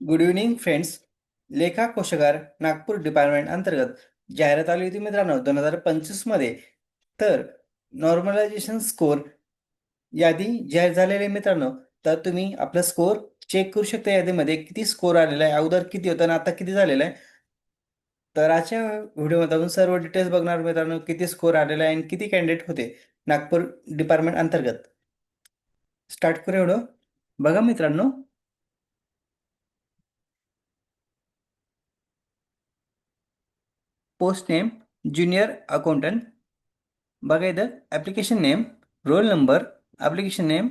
Good evening friends लेखा कोशागार Nagpur department अंतर्गत जाहिरात आली होती मित्रांनो दोन हजार पंचवीसमध्ये तर नॉर्मलायझेशन स्कोर यादी जाहीर झालेली आहे मित्रांनो. तर तुम्ही आपला स्कोर चेक करू शकता. यादीमध्ये किती स्कोर आलेला आहे अगोदर किती होता आणि आता किती झालेला आहे. तर आजच्या व्हिडिओमध्ये आपण सर्व डिटेल्स बघणार मित्रांनो किती स्कोर आलेला आहे आणि किती कॅन्डिडेट होते नागपूर डिपार्टमेंट अंतर्गत. स्टार्ट करू एवढं. बघा मित्रांनो. पोस्ट नेम ज्युनियर अकाउंटंट बघा इथं application name roll number application name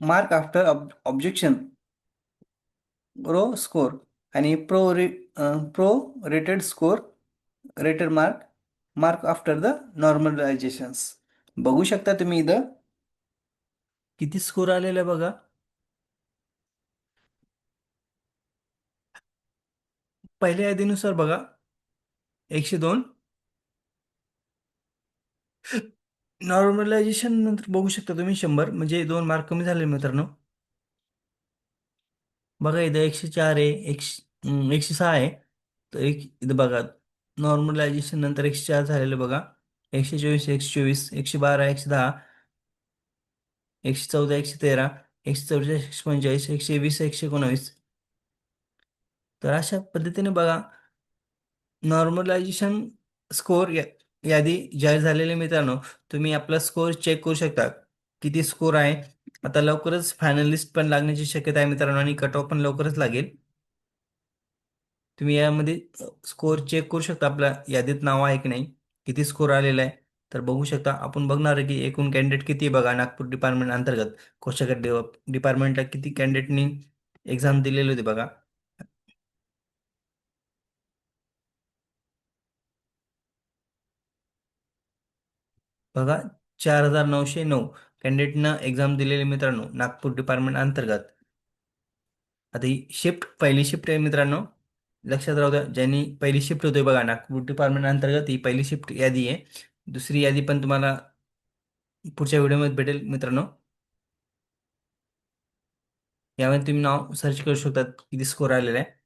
mark after objection raw score आणि pro ra pro rated score rated mark mark after the normalisations बघू शकता तुम्ही इथं किती स्कोर आलेला आहे बघा. पहिल्या यादीनुसार बघा. एकशे दोन. नॉर्मलायझेशन नंतर बघू शकता तुम्ही शंभर. म्हणजे दोन मार्क कमी झाले मित्रांनो. बघा इथं एकशे चार आहे. एकशे एकशे सहा आहे. तर एक इथं बघा. नॉर्मलायझेशन नंतर एकशे चार झालेलं बघा. एकशे चोवीस एकशे चोवीस. एकशे बारा एकशे दहा. एकशे चौदा एकशे तेरा. एकशे चौवेचाळीस एकशे पंचेचाळीस. एकशे वीस एकशे एकोणावीस. तर अशा पद्धतीने बघा नॉर्मलायझेशन स्कोअर या यादी जाहीर झालेले मित्रांनो. तुम्ही आपला स्कोर चेक करू शकता. किती स्कोर आहे? आता लवकरच फायनलिस्ट पण लागण्याची शक्यता आहे मित्रांनो आणि कट ऑफ पण लवकरच लागेल. तुम्ही यामध्ये स्कोअर चेक करू शकता आपल्या यादीत नाव आहे की नाही किती स्कोर आलेला आहे. तर बघू शकता आपण बघणार आहे की एकूण कॅन्डिडेट किती आहे बघा नागपूर डिपार्टमेंट अंतर्गत. कोशागार डिपार्टमेंटला किती कॅन्डिडेटनी एक्झाम दिलेली होती बघा. बघा चार हजार नऊशे नऊ. कॅन्डिडेटनं एक्झाम दिलेले मित्रांनो नागपूर डिपार्टमेंट अंतर्गत. आता ही शिफ्ट पहिली शिफ्ट आहे मित्रांनो. लक्षात राहू द्या ज्यांनी पहिली शिफ्ट होते बघा नागपूर डिपार्टमेंट अंतर्गत ही पहिली शिफ्ट यादी आहे. दुसरी यादी पण तुम्हाला पुढच्या व्हिडिओमध्ये भेटेल मित्रांनो. यामध्ये तुम्ही नाव सर्च करू शकता किती स्कोर आलेला आहे.